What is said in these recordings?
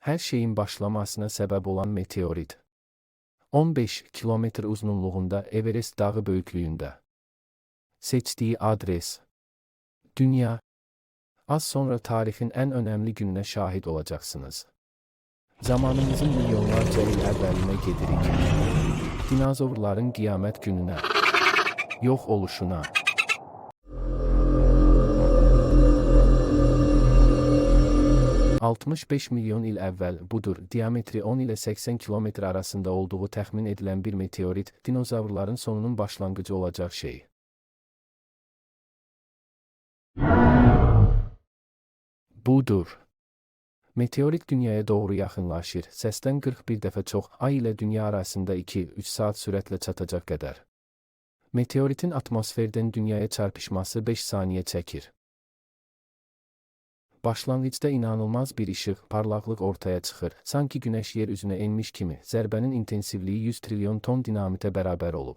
Her şeyin başlamasına sebep olan meteorit. 15 kilometre uzunluğunda Everest Dağı büyüklüğünde. Seçtiği adres. Dünya. Az sonra tarihin en önemli gününe şahit olacaksınız. Zamanımızın milyonlarca il evveline gedirik. Dinozorların kıyamet gününe. Yok oluşuna. ...65 milyon il evvel budur, diametri 10 ile 80 kilometre arasında olduğu tahmin edilen bir meteorit, dinozavrların sonunun başlangıcı olacak şey. Budur. Meteorit dünyaya doğru yakınlaşır, sesten 41 defa çok, ay ile dünya arasında 2-3 saat süratle çatacak kadar. Meteoritin atmosferden dünyaya çarpışması 5 saniye çekir. Başlangıçta inanılmaz bir ışık, parlaklık ortaya çıkır. Sanki güneş yer üzüne inmiş kimi. Zərbənin intensivliyi 100 trilyon ton dinamitə bərabər olub.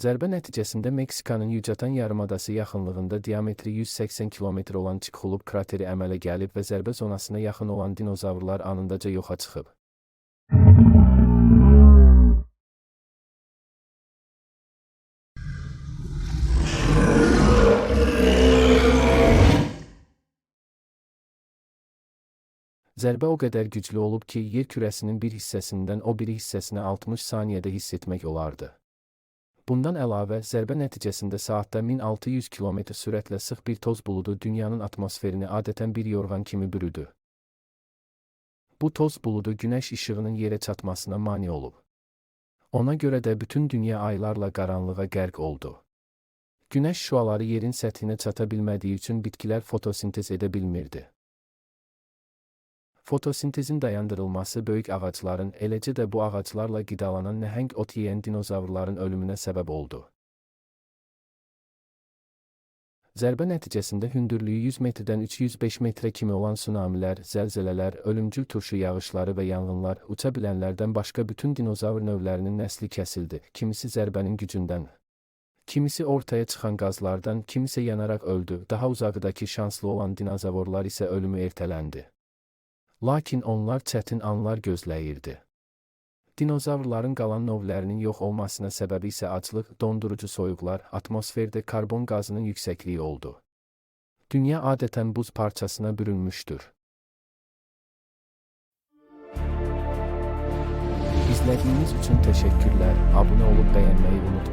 Zərbə nəticəsində Meksikanın Yucatan yarımadası yaxınlığında diametri 180 kilometr olan Çikxulub krateri əmələ gəlib və zərbə zonasına yaxın olan dinozavrlar anındaca yoxa çıxıb. Zərbə o qədər güclü olub ki, yer kürəsinin bir hissəsindən o biri hissəsinə 60 saniyədə hiss etmək olardı. Bundan əlavə, zərbə nəticəsində saatda 1600 km sürətlə sıx bir toz buludu dünyanın atmosferini adətən bir yorğan kimi bürüdü. Bu toz buludu günəş işığının yerə çatmasına mane olub. Ona görə də bütün dünya aylarla qaranlığa qərq oldu. Günəş şüaları yerin səthinə çata bilmədiyi üçün bitkilər fotosintez edə bilmirdi. Fotosintezin dayandırılması böyük ağacların, eləcə də bu ağaclarla qidalanan nəhəng ot yeyən dinozavrların ölümünə səbəb oldu. Zərbə nəticəsində hündürlüyü 100 metrdən 305 metrə kimi olan tsunamilər, zəlzələlər, ölümcül turşu yağışları və yanğınlar, uça bilənlərdən başqa bütün dinozavr növlərinin nəsli kəsildi. Kimisi zərbənin gücündən, kimisi ortaya çıxan qazlardan, kimisi yanaraq öldü. Daha uzaqdakı şanslı olan dinozavrlar isə ölümü ertələndi. Lakin onlar çətin anlar gözləyirdi. Dinozavrların qalan növlərinin yox olmasına səbəbi isə aclıq, dondurucu soyuqlar, atmosferdə karbon qazının yüksəkliyi oldu. Dünya adətən buz parçasına bürünmüşdür. İzlədiyiniz üçün təşəkkürlər. Abunə olub bəyənməyi unutmayın.